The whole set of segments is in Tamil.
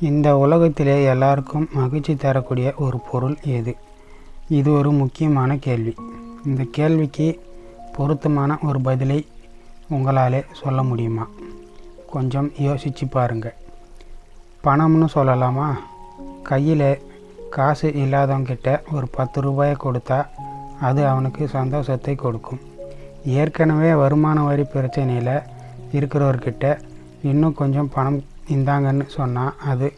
இந்த உலகத்திலே எல்லாருக்கும் மகிழ்ச்சி தரக்கூடிய ஒரு பொருள் எது? இது ஒரு முக்கியமான கேள்வி. இந்த கேள்விக்கு பொருத்தமான ஒரு பதிலை உங்களாலே சொல்ல முடியுமா? கொஞ்சம் யோசிச்சு பாருங்கள் பணம்னு சொல்லலாமா? கையில் காசு இல்லாதவங்கிட்ட ஒரு பத்து ரூபாயை கொடுத்தா அது அவனுக்கு சந்தோஷத்தை கொடுக்கும். ஏற்கனவே வருமான வரி பிரச்சனையில் இருக்கிறவர்கிட்ட இன்னும் கொஞ்சம் பணம் இந்தாங்கன்னு சொன்னால் அது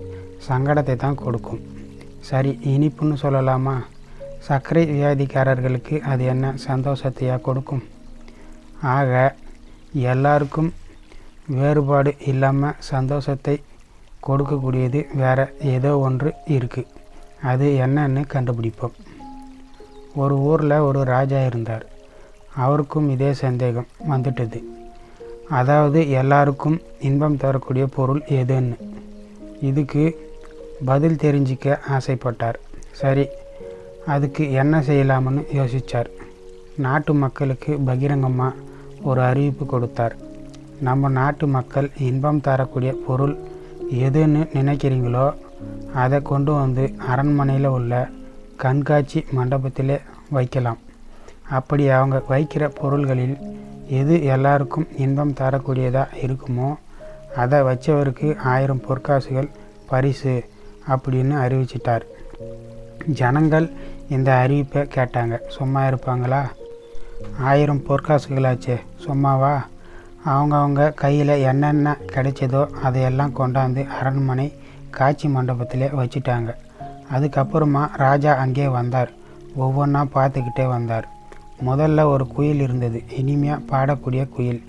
சங்கடத்தை தான் கொடுக்கும். சரி இனிப்புன்னு சொல்லலாமா? சர்க்கரை வியாதிக்காரர்களுக்கு அது என்ன சந்தோஷத்தையா கொடுக்கும்? ஆக எல்லாருக்கும் வேறுபாடு இல்லாமல் சந்தோஷத்தை கொடுக்கக்கூடியது வேறு ஏதோ ஒன்று இருக்குது அது என்னன்னு கண்டுபிடிப்போம். ஒரு ஊரில் ஒரு ராஜா இருந்தார். அவருக்கும் இதே சந்தேகம் வந்துட்டது. அதாவது எல்லாருக்கும் இன்பம் தரக்கூடிய பொருள் எதுன்னு. இதுக்கு பதில் தெரிஞ்சிக்க ஆசைப்பட்டார். சரி அதுக்கு என்ன செய்யலாம்னு யோசித்தார் நாட்டு மக்களுக்கு பகிரங்கமாக ஒரு அறிவிப்பு கொடுத்தார். நம்ம நாட்டு மக்கள் இன்பம் தரக்கூடிய பொருள் எதுன்னு நினைக்கிறீங்களோ அதை கொண்டு வந்து அரண்மனையில் உள்ள கண்காட்சி மண்டபத்திலே வைக்கலாம். அப்படி அவங்க வைக்கிற பொருள்களில் எது எல்லாருக்கும் இன்பம் தரக்கூடியதாக இருக்குமோ அதை வச்சவருக்கு ஆயிரம் பொற்காசுகள் பரிசு அப்படின்னு அறிவிச்சிட்டார். ஜனங்கள் இந்த அறிவிப்பை கேட்டாங்க. சும்மா இருப்பாங்களா? ஆயிரம் பொற்காசுகளாச்சே சும்மாவா? அவங்கவுங்க கையில் என்னென்ன கிடைச்சதோ அதையெல்லாம் கொண்டாந்து அரண்மனை காட்சி மண்டபத்திலே வச்சுட்டாங்க. அதுக்கப்புறமா ராஜா அங்கே வந்தார். ஒவ்வொன்றா பார்த்துக்கிட்டே வந்தார். முதல்ல ஒரு குயில் இருந்தது. இனிமையாக பாடக்கூடிய குயில்.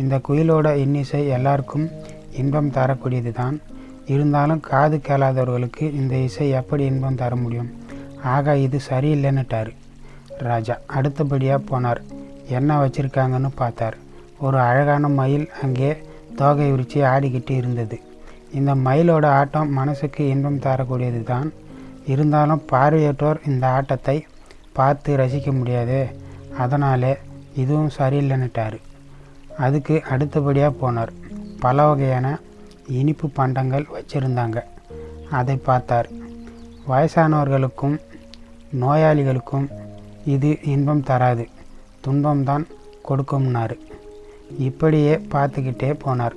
இந்த குயிலோட இன்னிசை எல்லாருக்கும் இன்பம் தரக்கூடியது தான் இருந்தாலும் காது கேளாதவர்களுக்கு இந்த இசை எப்படி இன்பம் தர முடியும்? ஆக இது சரியில்லைன்னுட்டார். ராஜா அடுத்தபடியாக போனார். என்ன வச்சுருக்காங்கன்னு பார்த்தார். ஒரு அழகான மயில் அங்கே தோகை விரித்து ஆடிக்கிட்டு இருந்தது. இந்த மயிலோட ஆட்டம் மனசுக்கு இன்பம் தரக்கூடியது தான் இருந்தாலும் பார்வையற்றோர் இந்த ஆட்டத்தை பார்த்து ரசிக்க முடியாது. அதனால் இதுவும் சரியில்லைன்னுட்டார். அதுக்கு அடுத்தபடியாக போனார். பல வகையான இனிப்பு பண்டங்கள் வச்சுருந்தாங்க. அதை பார்த்தார். வயசானவர்களுக்கும் நோயாளிகளுக்கும் இது இன்பம் தராது. துன்பம்தான் கொடுக்கும்னாரு. இப்படியே பார்த்துக்கிட்டே போனார்.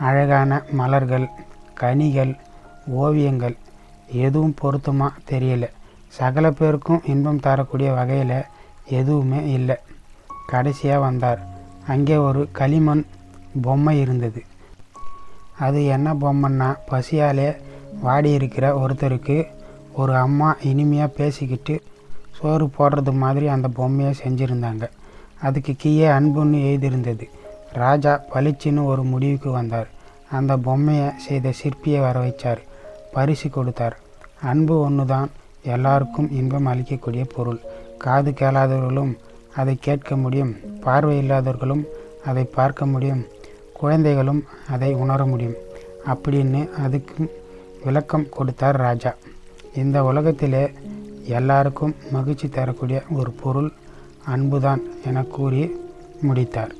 அழகான மலர்கள் கனிகள் ஓவியங்கள் எதுவும் பொருத்தமாக தெரியல. சகல பேருக்கும் இன்பம் தரக்கூடிய வகையில் எதுவுமே இல்லை. கடைசியாக வந்தார். அங்கே ஒரு களிமண் பொம்மை இருந்தது. அது என்ன பொம்மைன்னா பசியாலே வாடி இருக்கிற ஒருத்தருக்கு ஒரு அம்மா இனிமையாக பேசிக்கிட்டு சோறு போடுறது மாதிரி அந்த பொம்மையை செஞ்சுருந்தாங்க. அதுக்கு கீழே அன்புன்னு எழுதியிருந்தது. ராஜா பளிச்சுன்னு ஒரு முடிவுக்கு வந்தார். அந்த பொம்மையை செய்த சிற்பியை வர வைச்சார். பரிசு கொடுத்தார். அன்பு ஒன்று தான் எல்லாருக்கும் இன்பம் அளிக்கக்கூடிய பொருள். காது கேளாதவர்களும் அதை கேட்க முடியும். பார்வை இல்லாதவர்களும் அதை பார்க்க முடியும். குழந்தைகளும் அதை உணர முடியும். அப்படின்னு அதுக்கு விளக்கம் கொடுத்தார் ராஜா. இந்த உலகத்திலே எல்லாருக்கும் மகிழ்ச்சி தரக்கூடிய ஒரு பொருள் அன்புதான் என கூறி முடித்தார்.